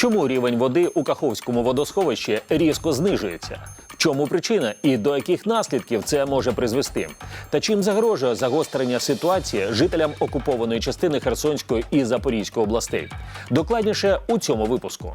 Чому рівень води у Каховському водосховищі різко знижується? В чому причина і до яких наслідків це може призвести? Та чим загрожує загострення ситуації жителям окупованої частини Херсонської і Запорізької областей? Докладніше у цьому випуску.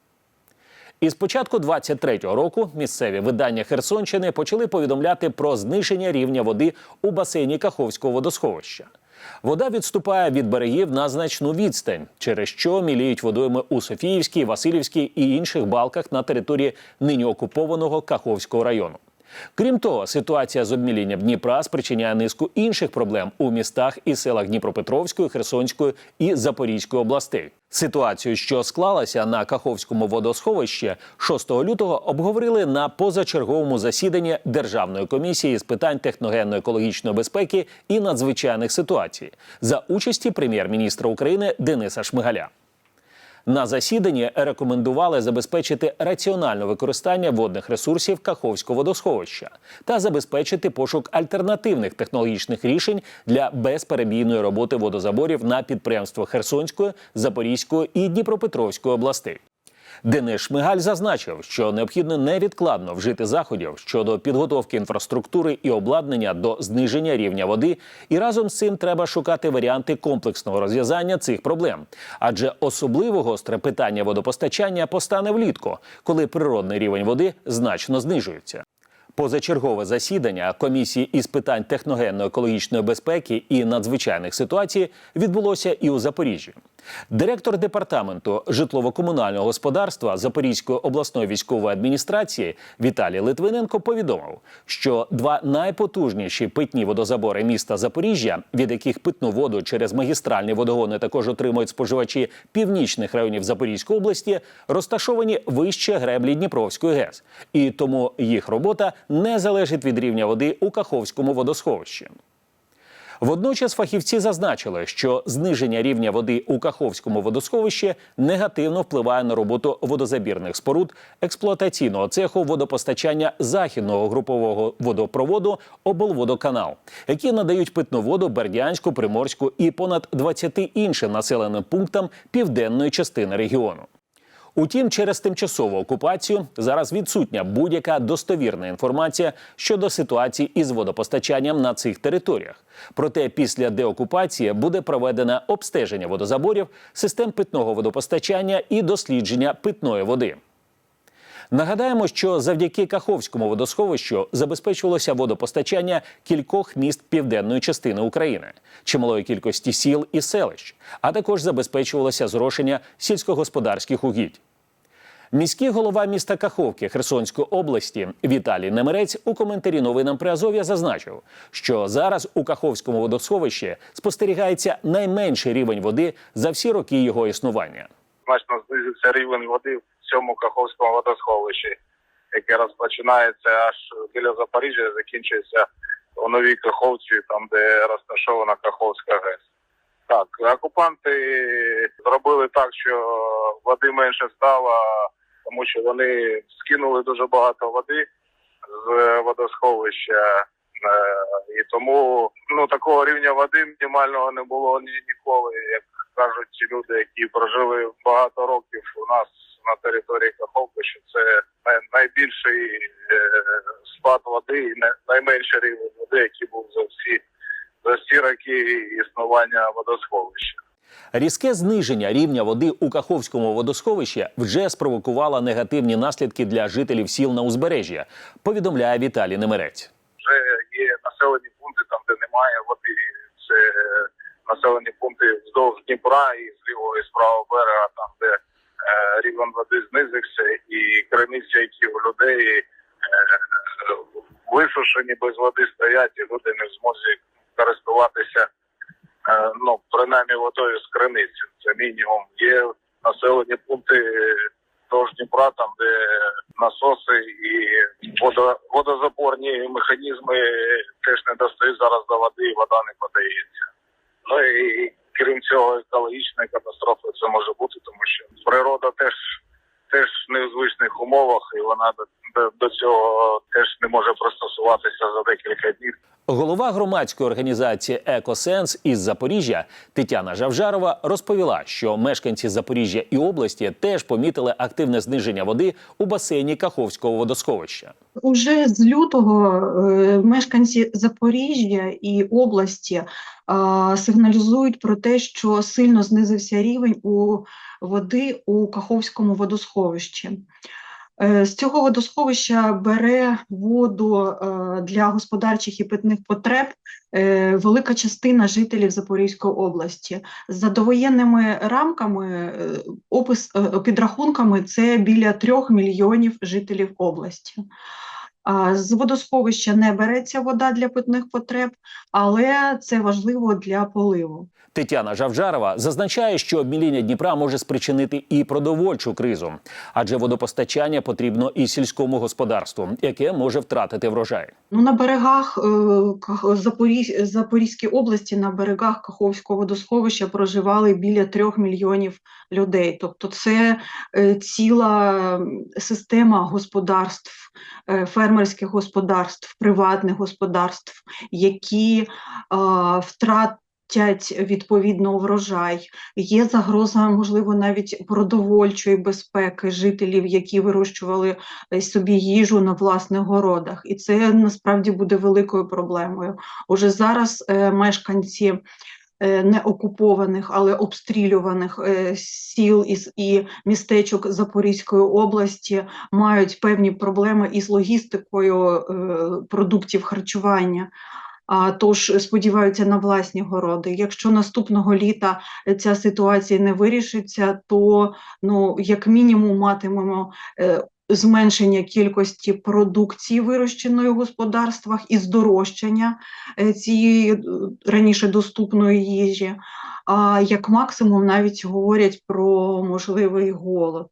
Із початку 23-го року місцеві видання Херсонщини почали повідомляти про зниження рівня води у басейні Каховського водосховища. Вода відступає від берегів на значну відстань, через що міліють водойми у Софіївській, Васильівській і інших балках на території нині окупованого Каховського району. Крім того, ситуація з обмілінням Дніпра спричиняє низку інших проблем у містах і селах Дніпропетровської, Херсонської і Запорізької областей. Ситуацію, що склалася на Каховському водосховищі 6 лютого, обговорили на позачерговому засіданні Державної комісії з питань техногенно-екологічної безпеки і надзвичайних ситуацій за участі прем'єр-міністра України Дениса Шмигаля. На засіданні рекомендували забезпечити раціональне використання водних ресурсів Каховського водосховища та забезпечити пошук альтернативних технологічних рішень для безперебійної роботи водозаборів на підприємствах Херсонської, Запорізької і Дніпропетровської областей. Денис Шмигаль зазначив, що необхідно невідкладно вжити заходів щодо підготовки інфраструктури і обладнання до зниження рівня води, і разом з цим треба шукати варіанти комплексного розв'язання цих проблем. Адже особливо гостре питання водопостачання постане влітку, коли природний рівень води значно знижується. Позачергове засідання комісії із питань техногенно-екологічної безпеки і надзвичайних ситуацій відбулося і у Запоріжжі. Директор департаменту житлово-комунального господарства Запорізької обласної військової адміністрації Віталій Литвиненко повідомив, що два найпотужніші питні водозабори міста Запоріжжя, від яких питну воду через магістральні водогони також отримують споживачі північних районів Запорізької області, розташовані вище греблі Дніпровської ГЕС, і тому їх робота не залежить від рівня води у Каховському водосховищі. Водночас фахівці зазначили, що зниження рівня води у Каховському водосховищі негативно впливає на роботу водозабірних споруд експлуатаційного цеху водопостачання західного групового водопроводу облводоканал, які надають питну воду Бердянську, Приморську і понад 20 іншим населеним пунктам південної частини регіону. Утім, через тимчасову окупацію зараз відсутня будь-яка достовірна інформація щодо ситуації із водопостачанням на цих територіях. Проте після деокупації буде проведено обстеження водозаборів, систем питного водопостачання і дослідження питної води. Нагадаємо, що завдяки Каховському водосховищу забезпечувалося водопостачання кількох міст південної частини України, чималої кількості сіл і селищ, а також забезпечувалося зрошення сільськогосподарських угідь. Міський голова міста Каховки Херсонської області Віталій Немерець у коментарі новинам Приазов'я зазначив, що зараз у Каховському водосховищі спостерігається найменший рівень води за всі роки його існування. значно знизився рівень води цьому Каховському водосховищі, яке розпочинається аж біля Запоріжжя, закінчується у Новій Каховці, там де розташована Каховська ГЕС. Так, окупанти зробили так, що води менше стало, тому що вони скинули дуже багато води з водосховища. Е, І тому ну такого рівня води мінімального не було ні ніколи, як кажуть ці люди, які прожили багато років у нас на території Каховки, що це найбільший е, спад води і най- найменший рівень води, який був за всі за всі роки існування водосховища. Різке зниження рівня води у Каховському водосховищі вже спровокувало негативні наслідки для жителів сіл на узбережжя, повідомляє Віталій Немерець. Вже є населені пункти, там де немає води. Це населені пункти вздовж Дніпра і з лівого і з правого берега, там де е, рівень води знизився, і криниці, які у людей е, висушені без води стоять, і люди не в змозі користуватися е, ну принаймні водою з криниці. Це мінімум. Є населені пункти вздовж Дніпра, там де насоси і водо, водозапорні механізми теж не достають зараз до води, і вода не подається. Ну і крім цього, екологічної катастрофи це може бути, тому що природа теж теж в незвичних умовах, і вона до, до, до цього теж не може пристосуватися за декілька днів. Голова громадської організації Екосенс із Запоріжжя Тетяна Жавжарова розповіла, що мешканці Запоріжжя і області теж помітили активне зниження води у басейні Каховського водосховища. Уже з лютого е, мешканці Запоріжжя і області сигналізують про те, що сильно знизився рівень у води у Каховському водосховищі. Е, З цього водосховища бере воду е, для господарчих і питних потреб е, велика частина жителів Запорізької області. За довоєнними рамками, опис підрахунками, це біля трьох мільйонів жителів області. З водосховища не береться вода для питних потреб, але це важливо для поливу. Тетяна Жавжарова зазначає, що обміління Дніпра може спричинити і продовольчу кризу, адже водопостачання потрібно і сільському господарству, яке може втратити врожай. Ну, на берегах е, Запорізь, Запорізької області, на берегах Каховського водосховища проживали біля трьох мільйонів людей. Тобто, це е, ціла система господарств, е, фермерських господарств, приватних господарств, які а, втратять відповідно врожай. Є загроза, можливо, навіть продовольчої безпеки жителів, які вирощували е, собі їжу на власних городах, і це насправді буде великою проблемою. Уже зараз е, мешканці е, не окупованих, але обстрілюваних е, сіл і містечок Запорізької області мають певні проблеми із логістикою е, продуктів харчування. А тож сподіваються на власні городи. Якщо наступного літа ця ситуація не вирішиться, то ну як мінімум матимемо зменшення кількості продукції, вирощеної в господарствах, і здорожчання е, цієї е, раніше доступної їжі. А як максимум навіть говорять про можливий голод.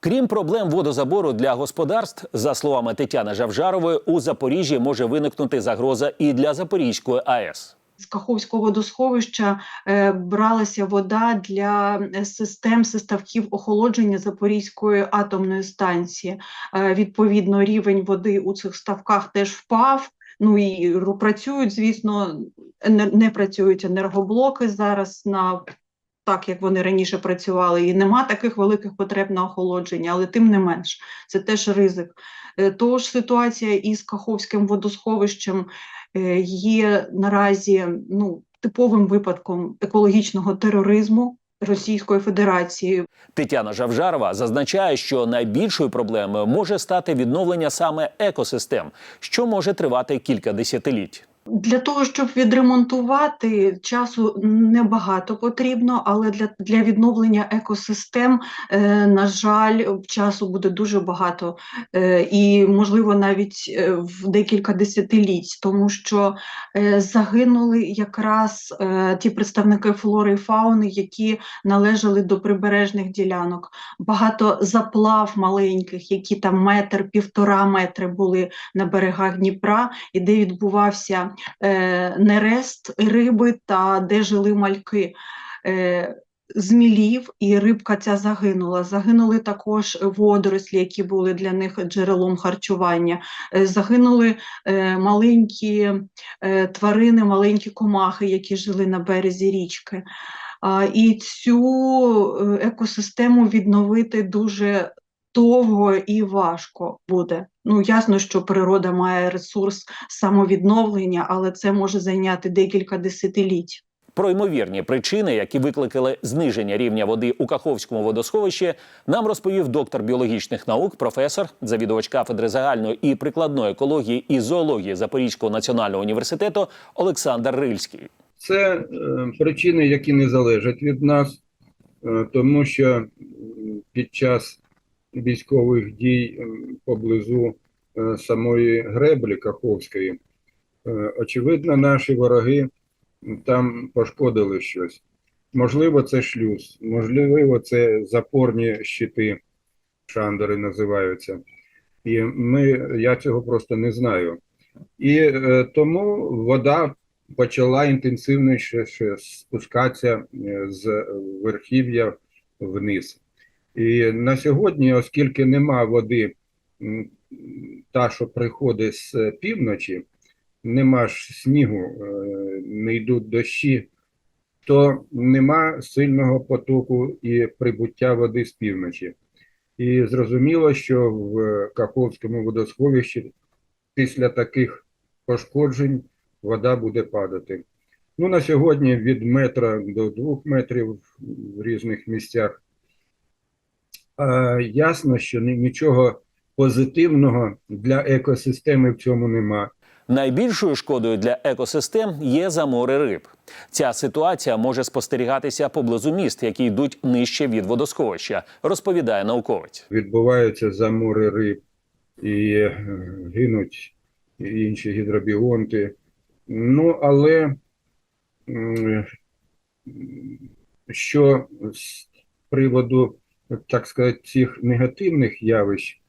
Крім проблем водозабору для господарств, за словами Тетяни Жавжарової, у Запоріжжі може виникнути загроза і для Запорізької АЕС. З Каховського водосховища е, бралася вода для е, систем систавків охолодження Запорізької атомної станції. Е, відповідно, рівень води у цих ставках теж впав. Ну і працюють, звісно, не працюють енергоблоки зараз на так, як вони раніше працювали, і нема таких великих потреб на охолодження, але тим не менш, це теж ризик. Тож ситуація із Каховським водосховищем є наразі ну, типовим випадком екологічного тероризму Російської Федерації. Тетяна Жавжарова зазначає, що найбільшою проблемою може стати відновлення саме екосистем, що може тривати кілька десятиліть. Для того, щоб відремонтувати, часу небагато потрібно, але для, для відновлення екосистем, е, на жаль, часу буде дуже багато е, і, можливо, навіть е, в декілька десятиліть, тому що е, загинули якраз е, ті представники флори і фауни, які належали до прибережних ділянок. Багато заплав маленьких, які там метр, півтора метри були на берегах Дніпра, і де відбувався нерест риби та де жили мальки. Е, Змілів і рибка ця загинула. Загинули також водорослі, які були для них джерелом харчування. Е, Загинули е, маленькі е, тварини, маленькі комахи, які жили на березі річки. І цю е, екосистему відновити дуже довго і важко буде. Ну, ясно, що природа має ресурс самовідновлення, але це може зайняти декілька десятиліть. Про ймовірні причини, які викликали зниження рівня води у Каховському водосховищі, нам розповів доктор біологічних наук, професор, завідувач кафедри загальної і прикладної екології і зоології Запорізького національного університету Олександр Рильський. Це е, причини, які не залежать від нас, е, тому що під час військових дій поблизу е, самої греблі Каховської, е, очевидно, наші вороги там пошкодили щось. Можливо, це шлюз, можливо, це запорні щити. шандери називаються. І ми, я цього просто не знаю. І е, тому вода почала інтенсивніше спускатися е, з верхів'я вниз. І на сьогодні, оскільки нема води, та, що приходить з півночі, нема ж снігу, е, не йдуть дощі, то нема сильного потоку і прибуття води з півночі. І зрозуміло, що в Каховському водосховищі після таких пошкоджень вода буде падати. Ну, на сьогодні від метра до двох метрів в різних місцях. Е, ясно, що нічого позитивного для екосистеми в цьому нема. Найбільшою шкодою для екосистем є замори риб. Ця ситуація може спостерігатися поблизу міст, які йдуть нижче від водосховища, розповідає науковець. Відбуваються замори риб і е, гинуть інші гідробіонти. Ну, але що з приводу, так сказати, цих негативних явищ,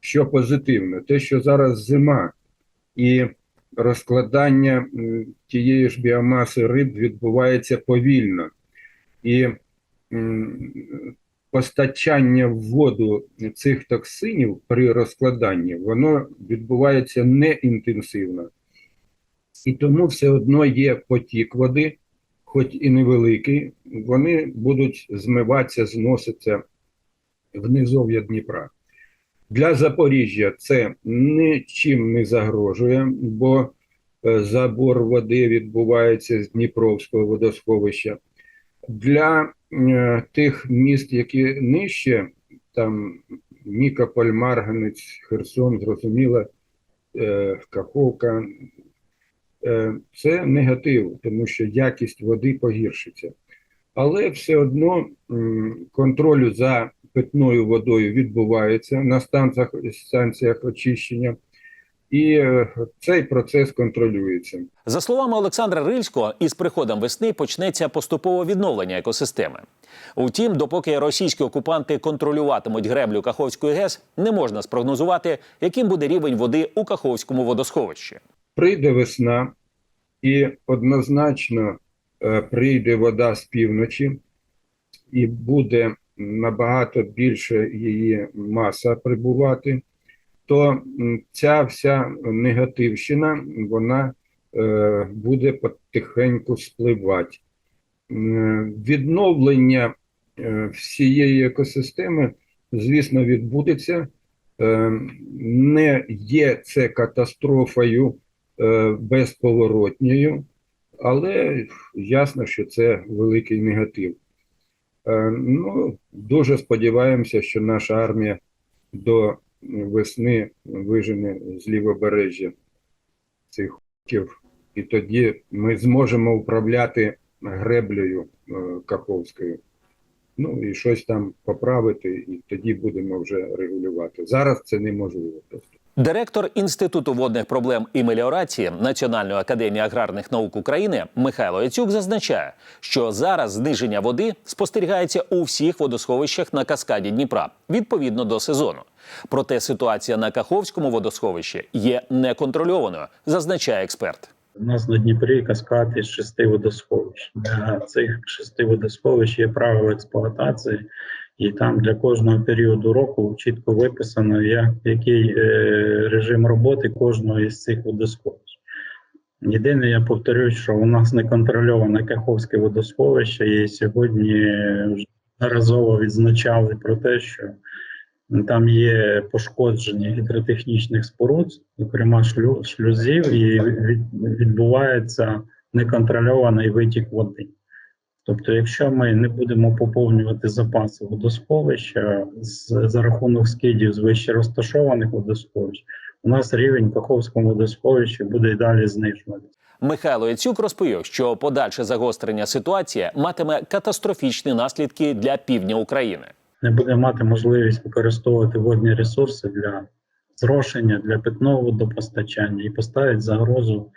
що позитивно, те, що зараз зима і розкладання тієї ж біомаси риб відбувається повільно. І постачання в воду цих токсинів при розкладанні, воно відбувається неінтенсивно. І тому все одно є потік води, хоч і невеликий, вони будуть змиватися, зноситися в низов'я Дніпра. Для Запоріжжя це нічим не загрожує, бо е, забор води відбувається з Дніпровського водосховища. Для е, тих міст, які нижче, там Нікополь, Марганець, Херсон, зрозуміло, е, Каховка, це негатив, тому що якість води погіршиться. Але все одно контролю за питною водою відбувається на станціях, станціях очищення, і е, цей процес контролюється. За словами Олександра Рильського, із приходом весни почнеться поступове відновлення екосистеми. Утім, допоки російські окупанти контролюватимуть греблю Каховської ГЕС, не можна спрогнозувати, яким буде рівень води у Каховському водосховищі. прийде весна, і однозначно е, прийде вода з півночі, і буде набагато більше її маса прибувати, то ця вся негативщина вона е, буде потихеньку спливати. Відновлення е, всієї екосистеми, звісно, відбудеться. Е, Не є це катастрофою безповоротньою, але ясно, що це великий негатив. Е, Ну, дуже сподіваємося, що наша армія до весни вижене з лівобережжя цих хуків, і тоді ми зможемо управляти греблею е, Каховською. Ну і щось там поправити, і тоді будемо вже регулювати. Зараз це неможливо просто. Директор Інституту водних проблем і меліорації Національної академії аграрних наук України Михайло Яцюк зазначає, що зараз зниження води спостерігається у всіх водосховищах на каскаді Дніпра відповідно до сезону. Проте ситуація на Каховському водосховищі є неконтрольованою, зазначає експерт. У нас на Дніпрі каскад із шести водосховищ. Для цих шести водосховищ є правила експлуатації, і там для кожного періоду року чітко виписано, як, який е, режим роботи кожного із цих водосховищ. Єдине, я повторюю, що у нас неконтрольоване Каховське водосховище, і сьогодні вже разово відзначали про те, що там є пошкодження гідротехнічних споруд, зокрема шлю, шлюзів, і від, відбувається неконтрольований витік води. Тобто, якщо ми не будемо поповнювати запаси водосховища з, за рахунок скидів з вище розташованих водосховищ, у нас рівень в Каховському водосховищі буде й далі знижуватися. Михайло Яцюк розповів, що подальше загострення ситуації матиме катастрофічні наслідки для півдня України. не буде мати можливість використовувати водні ресурси для зрошення, для питного водопостачання і поставить загрозу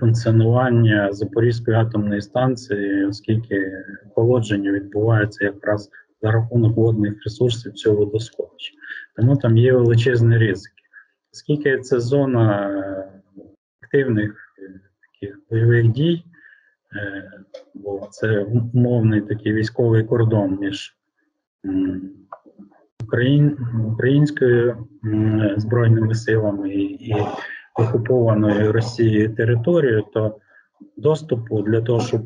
функціонування Запорізької атомної станції, оскільки охолодження відбувається якраз за рахунок водних ресурсів цього водосховища. Тому там є величезні ризики. Оскільки це зона е, активних е, таких бойових дій, е, бо це умовний такий військовий кордон між Україн, українською збройними силами і, і окупованою Росією територією, то доступу для того, щоб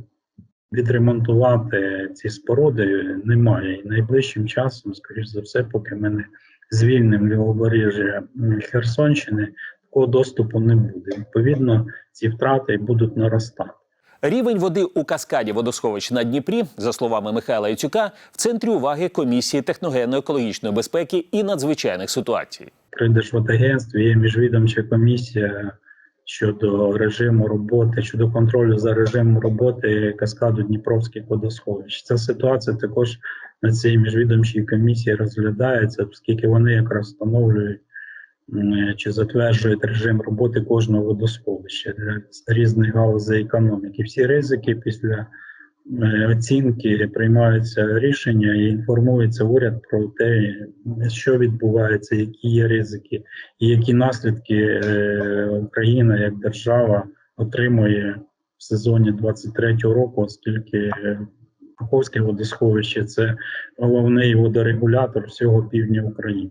відремонтувати ці споруди, немає. І найближчим часом, скоріш за все, поки ми не звільнимо лівобережжя Херсонщини, такого доступу не буде. Відповідно, ці втрати будуть наростати. Рівень води у каскаді водосховищ на Дніпрі, за словами Михайла Єцюка, в центрі уваги комісії техногенно-екологічної безпеки і надзвичайних ситуацій. При Держводагентстві є міжвідомча комісія щодо режиму роботи, щодо контролю за режимом роботи каскаду Дніпровських водосховищ. Ця ситуація також на цій міжвідомчій комісії розглядається, оскільки вони якраз встановлюють чи затверджують режим роботи кожного водосховища для різних галузей економіки. Всі ризики після е, оцінки приймаються рішення і інформується уряд про те, що відбувається, які є ризики, і які наслідки е, Україна як держава отримує в сезоні 23-го року, оскільки е, Каховське водосховище це головний водорегулятор всього півдня України.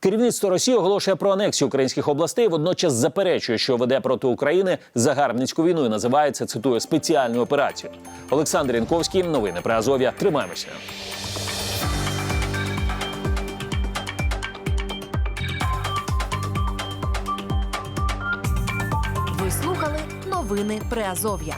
Керівництво Росії оголошує про анексію українських областей, водночас заперечує, що веде проти України загарбницьку війну і називає це, цитую, спеціальною операцією. Олександр Янковський, новини при Азов'я. Тримаємося. Ви слухали новини Приазов'я.